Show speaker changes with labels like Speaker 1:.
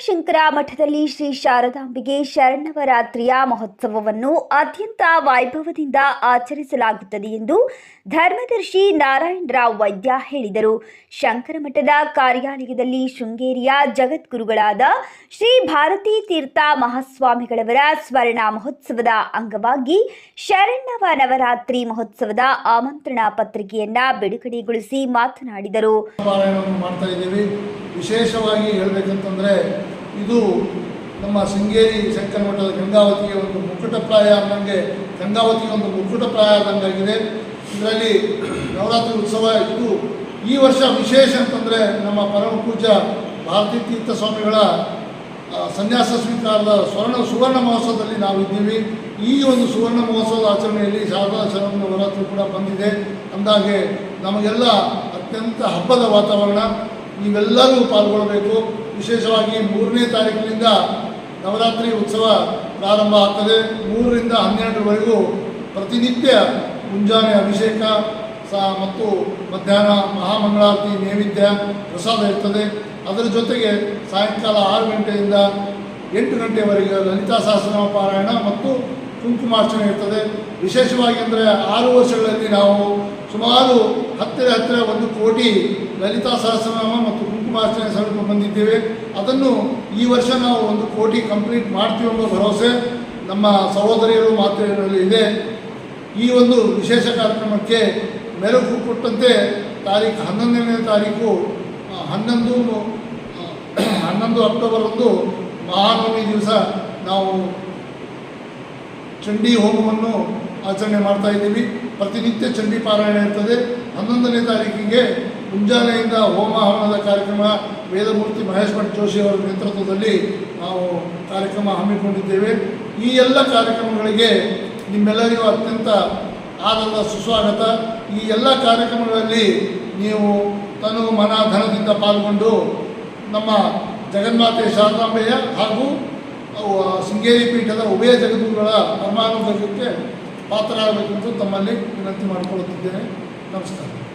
Speaker 1: ಶಂಕರಮಠದ ಮಠದಲ್ಲಿ ಶ್ರೀ ಶಾರದಾಂಬೆಗೆ ಶರಣವರಾತ್ರಿಯ ಮಹೋತ್ಸವವನ್ನು ಅತ್ಯಂತ ವೈಭವದಿಂದ ಆಚರಿಸಲಾಗುತ್ತದೆ ಎಂದು ಧರ್ಮದರ್ಶಿ ನಾರಾಯಣ ರಾವ್ ವೈದ್ಯ ಹೇಳಿದರು. ಶಂಕರಮಠದ ಕಾರ್ಯಾಲಯದಲ್ಲಿ ಶೃಂಗೇರಿಯ ಜಗದ್ಗುರುಗಳಾದ ಶ್ರೀ ಭಾರತೀ ತೀರ್ಥ ಮಹಾಸ್ವಾಮಿಗಳವರ ಸ್ವರ್ಣ ಮಹೋತ್ಸವದ ಅಂಗವಾಗಿ ಶರಣವ ನವರಾತ್ರಿ ಮಹೋತ್ಸವದ ಆಮಂತ್ರಣ ಪತ್ರಿಕೆಯನ್ನ ಬಿಡುಗಡೆಗೊಳಿಸಿ ಮಾತನಾಡಿದರು.
Speaker 2: ವಿಶೇಷವಾಗಿ ಹೇಳಬೇಕಂತಂದರೆ ಇದು ನಮ್ಮ ಶೃಂಗೇರಿ ಶಂಕರ ಮಠದ ಗಂಗಾವತಿಯ ಒಂದು ಮುಕ್ಕುಟಪ್ರಾಯ ಅನ್ನಂಗೆ ಗಂಗಾವತಿಗೆ ಒಂದು ಮುಕ್ಕುಟಪ್ರಾಯ ಆದಂಗಾಗಿದೆ ಇದರಲ್ಲಿ ನವರಾತ್ರಿ ಉತ್ಸವ ಇದ್ದು ಈ ವರ್ಷ ವಿಶೇಷ ಅಂತಂದರೆ ನಮ್ಮ ಪರಮ ಪೂಜ ಭಾರತೀ ತೀರ್ಥ ಸ್ವಾಮಿಗಳ ಸನ್ಯಾಸ ಸ್ವೀಕಾರದ ಸ್ವರ್ಣ ಸುವರ್ಣ ಮಹೋತ್ಸವದಲ್ಲಿ ನಾವು ಇದ್ದೀವಿ. ಈ ಒಂದು ಸುವರ್ಣ ಮಹೋತ್ಸವದ ಆಚರಣೆಯಲ್ಲಿ ಶಾರದಾ ಶರಣ ನವರಾತ್ರಿ ಕೂಡ ಬಂದಿದೆ. ಅಂದಾಗೆ ನಮಗೆಲ್ಲ ಅತ್ಯಂತ ಹಬ್ಬದ ವಾತಾವರಣ. ನೀವೆಲ್ಲರೂ ಪಾಲ್ಗೊಳ್ಳಬೇಕು ವಿಶೇಷವಾಗಿ ಮೂರನೇ ತಾರೀಕಿನಿಂದ ನವರಾತ್ರಿ ಉತ್ಸವ ಪ್ರಾರಂಭ ಆಗ್ತದೆ. ಮೂರರಿಂದ ಹನ್ನೆರಡರವರೆಗೂ ಪ್ರತಿನಿತ್ಯ ಮುಂಜಾನೆ ಅಭಿಷೇಕ ಸಹ ಮತ್ತು ಮಧ್ಯಾಹ್ನ ಮಹಾಮಂಗಳಾರತಿ ನೈವೇದ್ಯ ಪ್ರಸಾದ ಇರ್ತದೆ. ಅದರ ಜೊತೆಗೆ ಸಾಯಂಕಾಲ ಆರು ಗಂಟೆಯಿಂದ ಎಂಟು ಗಂಟೆವರೆಗೆ ಲಲಿತಾ ಸಹಸ್ರನಾಮ ಪಾರಾಯಣ ಮತ್ತು ಕುಂಕುಮಾರ್ಚನೆ ಇರ್ತದೆ. ವಿಶೇಷವಾಗಿ ಅಂದರೆ ಆರು ವರ್ಷಗಳಲ್ಲಿ ನಾವು ಸುಮಾರು ಹತ್ತಿರ ಹತ್ತಿರ ಒಂದು ಕೋಟಿ ಲಲಿತಾ ಸಹಸ್ರನಾಮ ಮತ್ತು ಕುಂಕುಮಾರ್ಚನೆ ಸಲ್ಲಿಕೊಂಡು ಬಂದಿದ್ದೇವೆ. ಅದನ್ನು ಈ ವರ್ಷ ನಾವು ಒಂದು ಕೋಟಿ ಕಂಪ್ಲೀಟ್ ಮಾಡ್ತೀವಿ ಎಂಬ ಭರವಸೆ ನಮ್ಮ ಸಹೋದರಿಯರು ಮಾತ್ರ ಇದೆ. ಈ ಒಂದು ವಿಶೇಷ ಕಾರ್ಯಕ್ರಮಕ್ಕೆ ಮೆರುಗು ಕೊಟ್ಟಂತೆ ತಾರೀಕು ಹನ್ನೊಂದನೇ ತಾರೀಕು ಹನ್ನೊಂದು ಹನ್ನೊಂದು ಅಕ್ಟೋಬರ್ ಒಂದು ಮಹಾನವಮಿ ದಿವಸ ನಾವು ಚಂಡಿ ಹೋಮವನ್ನು ಆಚರಣೆ ಮಾಡ್ತಾ ಇದ್ದೀವಿ. ಪ್ರತಿನಿತ್ಯ ಚಂಡಿ ಪಾರಾಯಣ ಇರ್ತದೆ. ಹನ್ನೊಂದನೇ ತಾರೀಕಿಗೆ ಮುಂಜಾನೆಯಿಂದ ಹೋಮ ಹವನದ ಕಾರ್ಯಕ್ರಮ ವೇದಮೂರ್ತಿ ಮಹೇಶ್ ಭಟ್ ಜೋಶಿ ಅವರ ನೇತೃತ್ವದಲ್ಲಿ ನಾವು ಕಾರ್ಯಕ್ರಮ ಹಮ್ಮಿಕೊಂಡಿದ್ದೇವೆ. ಈ ಎಲ್ಲ ಕಾರ್ಯಕ್ರಮಗಳಿಗೆ ನಿಮ್ಮೆಲ್ಲರಿಗೂ ಅತ್ಯಂತ ಆದರದ ಸುಸ್ವಾಗತ. ಈ ಎಲ್ಲ ಕಾರ್ಯಕ್ರಮಗಳಲ್ಲಿ ನೀವು ತನು ಮನ ಧನದಿಂದ ಪಾಲ್ಗೊಂಡು ನಮ್ಮ ಜಗನ್ಮಾತೆ ಶಾರದಾಂಬೆಯ ಹಾಗೂ ಶೃಂಗೇರಿ ಪೀಠದ ಉಭಯ ಜಗದ್ಗುರುಗಳ ಪರಮಾನುಭವಕ್ಕೆ ಪಾತ್ರರಾಗಬೇಕೆಂದು ತಮ್ಮಲ್ಲಿ ವಿನಂತಿ ಮಾಡಿಕೊಳ್ಳುತ್ತಿದ್ದೇನೆ. ನಮಸ್ಕಾರ.